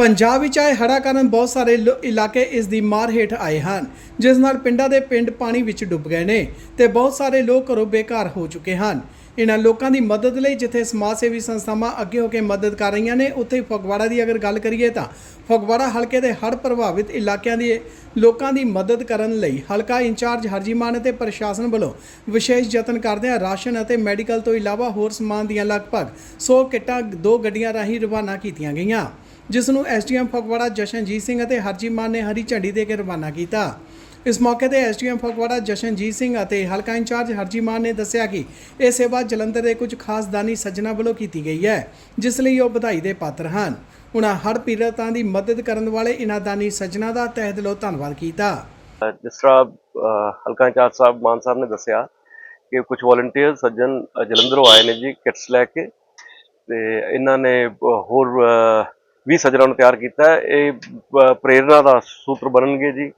ਪੰਜਾਬ ਵਿੱਚ ਆਏ ਹੜ੍ਹਾਂ ਕਾਰਨ ਬਹੁਤ ਸਾਰੇ ਲੋ- ਇਲਾਕੇ ਇਸ ਦੀ ਮਾਰ ਹੇਠ ਆਏ ਹਨ, ਜਿਸ ਨਾਲ ਪਿੰਡਾਂ ਦੇ ਪਿੰਡ ਪਾਣੀ ਵਿੱਚ ਡੁੱਬ ਗਏ ਨੇ ਤੇ ਬਹੁਤ ਸਾਰੇ ਲੋਕ ਘਰੋਂ ਬੇਘਰ ਹੋ ਚੁੱਕੇ ਹਨ। ਇਹਨਾਂ ਲੋਕਾਂ ਦੀ ਮਦਦ ਲਈ ਜਿੱਥੇ ਸਮਾਜ ਸੇਵੀ ਸੰਸਥਾਵਾਂ ਅੱਗੇ ਹੋ ਕੇ ਮਦਦ ਕਰ ਰਹੀਆਂ ਨੇ, ਉੱਥੇ ਹੀ ਫਗਵਾੜਾ ਦੀ ਅਗਰ ਗੱਲ ਕਰੀਏ ਤਾਂ ਫਗਵਾੜਾ ਹਲਕੇ ਦੇ ਹੜ੍ਹ ਪ੍ਰਭਾਵਿਤ ਇਲਾਕਿਆਂ ਦੇ ਲੋਕਾਂ ਦੀ ਮਦਦ ਕਰਨ ਲਈ ਹਲਕਾ ਇੰਚਾਰਜ ਹਰਜੀਮਾਨ ਅਤੇ ਪ੍ਰਸ਼ਾਸਨ ਵੱਲੋਂ ਵਿਸ਼ੇਸ਼ ਯਤਨ ਕਰਦਿਆਂ ਰਾਸ਼ਨ ਅਤੇ ਮੈਡੀਕਲ ਤੋਂ ਇਲਾਵਾ ਹੋਰ ਸਮਾਨ ਦੀਆਂ ਲਗਭਗ 100 ਕਿੱਟਾਂ ਦੋ ਗੱਡੀਆਂ ਰਾਹੀਂ ਰਵਾਨਾ ਕੀਤੀਆਂ ਗਈਆਂ। ਜਿਸ ਨੂੰ ਐਸਡੀਐਮ ਫਗਵਾੜਾ ਜਸ਼ਨਜੀਤ ਸਿੰਘ ਅਤੇ ਹਰਜੀਮਾਨ ਨੇ ਹਰੀ ਝੰਡੀ ਦੇ ਕੇ ਰਵਾਨਾ ਕੀਤਾ। ਇਸ ਮੌਕੇ ਤੇ ਐਸਡੀਐਮ ਫਗਵਾੜਾ ਜਸ਼ਨਜੀਤ ਸਿੰਘ ਅਤੇ ਹਲਕਾ ਇੰਚਾਰਜ ਹਰਜੀਮਾਨ ਨੇ ਦੱਸਿਆ ਕਿ ਇਹ ਸੇਵਾ ਜਲੰਧਰ ਦੇ ਕੁਝ ਖਾਸ ਦਾਨੀ ਸੱਜਣਾ ਵੱਲੋਂ ਕੀਤੀ ਗਈ ਹੈ, ਜਿਸ ਲਈ ਉਹ ਵਧਾਈ ਦੇ ਪਾਤਰ ਹਨ। ਉਹਨਾਂ ਹੜ ਪੀੜਤਾਂ ਦੀ ਮਦਦ ਕਰਨ ਵਾਲੇ ਇਹਨਾਂ ਦਾਨੀ ਸੱਜਣਾ ਦਾ ਤਹਿ ਦਿਲੋਂ ਧੰਨਵਾਦ ਕੀਤਾ। ਜਿਸ ਤਰ੍ਹਾਂ ਹਲਕਾ ਇੰਚਾਰਜ ਸਾਹਿਬ ਮਾਨ ਸਾਹਿਬ ਨੇ ਦੱਸਿਆ ਕਿ ਕੁਝ ਵੋਲੰਟੀਅਰ ਸੱਜਣ ਜਲੰਧਰੋਂ ਆਏ ਨੇ ਜੀ ਕਿਟਸ ਲੈ ਕੇ ਤੇ ਇਹਨਾਂ ਨੇ ਹੋਰ 20 ਸੱਜਣਾਂ ਨੂੰ ਤਿਆਰ ਕੀਤਾ ਇਹ ਅਹ ਪ੍ਰੇਰਣਾ ਦਾ ਸੂਤਰ ਬਣਨਗੇ ਜੀ।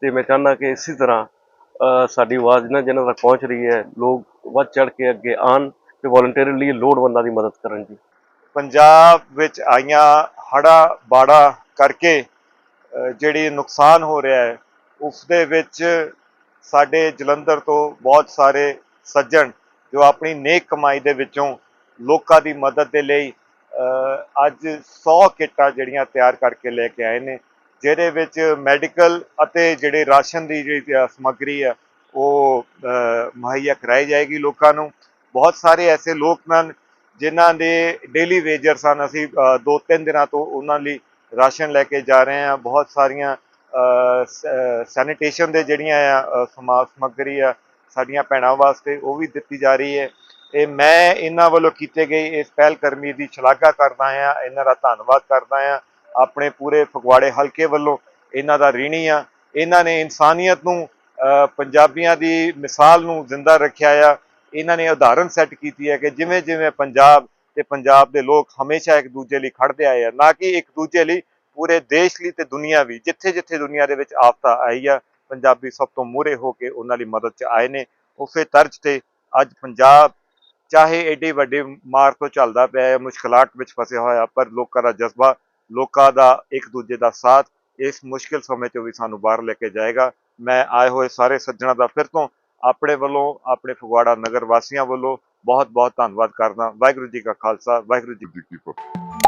ਤੇ ਮੈਂ ਚਾਹੁੰਦਾ ਕਿ ਇਸੇ ਤਰ੍ਹਾਂ ਸਾਡੀ ਆਵਾਜ਼ ਨਾ ਜਿਹਨਾਂ ਤੱਕ ਪਹੁੰਚ ਰਹੀ ਹੈ, ਲੋਕ ਵੱਧ ਚੜ ਕੇ ਅੱਗੇ ਆਣ ਤੇ ਵੋਲੰਟੀਅਰਲੀ ਲੋੜਵੰਦਾਂ ਦੀ ਮਦਦ ਕਰਨ ਜੀ। ਪੰਜਾਬ ਵਿੱਚ ਆਈਆਂ ਹੜਾ ਬਾੜਾ ਕਰਕੇ ਜਿਹੜੀ ਨੁਕਸਾਨ ਹੋ ਰਿਹਾ ਹੈ, ਉਸ ਦੇ ਵਿੱਚ ਸਾਡੇ ਜਲੰਧਰ ਤੋਂ ਬਹੁਤ ਸਾਰੇ ਸੱਜਣ ਜੋ ਆਪਣੀ ਨੇਕ ਕਮਾਈ ਦੇ ਵਿੱਚੋਂ ਲੋਕਾਂ ਦੀ ਮਦਦ ਦੇ ਲਈ ਅੱਜ 100 ਕਿੱਟਾਂ ਜਿਹੜੀਆਂ ਤਿਆਰ ਕਰਕੇ ਲੈ ਕੇ ਆਏ ਨੇ ਜਿਹਦੇ ਵਿੱਚ ਮੈਡੀਕਲ ਅਤੇ ਜਿਹੜੇ ਰਾਸ਼ਨ ਦੀ ਜਿਹੜੀ ਸਮੱਗਰੀ ਆ ਉਹ ਮੁਹੱਈਆ ਕਰਾਈ ਜਾਏਗੀ ਲੋਕਾਂ ਨੂੰ। ਬਹੁਤ ਸਾਰੇ ਐਸੇ ਲੋਕ ਹਨ ਜਿਨ੍ਹਾਂ ਦੇ ਡੇਲੀ ਵੇਜਰ ਸਨ। ਅਸੀਂ ਦੋ ਤਿੰਨ ਦਿਨਾਂ ਤੋਂ ਉਹਨਾਂ ਲਈ ਰਾਸ਼ਨ ਲੈ ਕੇ ਜਾ ਰਹੇ ਹਾਂ। ਬਹੁਤ ਸਾਰੀਆਂ ਸੈਨੀਟੇਸ਼ਨ ਦੇ ਜਿਹੜੀਆਂ ਆ ਅ, ਸਮਾ ਸਮੱਗਰੀ ਆ ਸਾਡੀਆਂ ਭੈਣਾਂ ਵਾਸਤੇ ਉਹ ਵੀ ਦਿੱਤੀ ਜਾ ਰਹੀ ਹੈ। ਇਹ ਮੈਂ ਇਹਨਾਂ ਵੱਲੋਂ ਕੀਤੇ ਗਏ ਇਸ ਪਹਿਲ ਕਰਮੀ ਦੀ ਸ਼ਲਾਘਾ ਕਰਦਾ ਹਾਂ, ਇਹਨਾਂ ਦਾ ਧੰਨਵਾਦ ਕਰਦਾ ਹਾਂ, ਆਪਣੇ ਪੂਰੇ ਫਗਵਾੜੇ ਹਲਕੇ ਵੱਲੋਂ ਇਹਨਾਂ ਦਾ ਰੀਣੀ ਆ ਇਹਨਾਂ ਨੇ ਇਨਸਾਨੀਅਤ ਨੂੰ ਪੰਜਾਬੀਆਂ ਦੀ ਮਿਸਾਲ ਨੂੰ ਜ਼ਿੰਦਾ ਰੱਖਿਆ ਆ। ਇਹਨਾਂ ਨੇ ਉਦਾਹਰਨ ਸੈੱਟ ਕੀਤੀ ਹੈ ਕਿ ਜਿਵੇਂ ਜਿਵੇਂ ਪੰਜਾਬ ਤੇ ਪੰਜਾਬ ਦੇ ਲੋਕ ਹਮੇਸ਼ਾ ਇੱਕ ਦੂਜੇ ਲਈ ਖੜਦੇ ਆਏ ਆ, ਨਾ ਕਿ ਇੱਕ ਦੂਜੇ ਲਈ, ਪੂਰੇ ਦੇਸ਼ ਲਈ ਤੇ ਦੁਨੀਆ ਵੀ, ਜਿੱਥੇ ਜਿੱਥੇ ਦੁਨੀਆ ਦੇ ਵਿੱਚ ਆਫਤਾ ਆਈ ਆ, ਪੰਜਾਬੀ ਸਭ ਤੋਂ ਮੂਹਰੇ ਹੋ ਕੇ ਉਹਨਾਂ ਲਈ ਮਦਦ 'ਚ ਆਏ ਨੇ। ਉਸੇ ਤਰਜ਼ ਤੇ ਅੱਜ ਪੰਜਾਬ ਚਾਹੇ ਏਡੀ ਵੱਡੀ ਮਾਰ ਤੋਂ ਚੱਲਦਾ ਪਿਆ ਹੈ, ਮੁਸ਼ਕਲਾਤ ਵਿੱਚ ਫਸਿਆ ਹੋਇਆ, ਪਰ ਲੋਕਾਂ ਦਾ ਜਜ਼ਬਾ, ਲੋਕਾਂ ਦਾ ਇੱਕ ਦੂਜੇ ਦਾ ਸਾਥ, ਇਸ ਮੁਸ਼ਕਿਲ ਸਮੇਂ 'ਚੋਂ ਵੀ ਸਾਨੂੰ ਬਾਹਰ ਲੈ ਕੇ ਜਾਏਗਾ। ਮੈਂ ਆਏ ਹੋਏ ਸਾਰੇ ਸੱਜਣਾ ਦਾ ਫਿਰ ਤੋਂ ਆਪਣੇ ਵੱਲੋਂ, ਆਪਣੇ ਫਗਵਾੜਾ ਨਗਰ ਵਾਸੀਆਂ ਵੱਲੋਂ ਬਹੁਤ ਬਹੁਤ ਧੰਨਵਾਦ ਕਰਦਾ। ਵਾਹਿਗੁਰੂ ਜੀ ਕਾ ਖਾਲਸਾ, ਵਾਹਿਗੁਰੂ ਜੀ ਜੀ ਕੀ ਫਤਿਹ।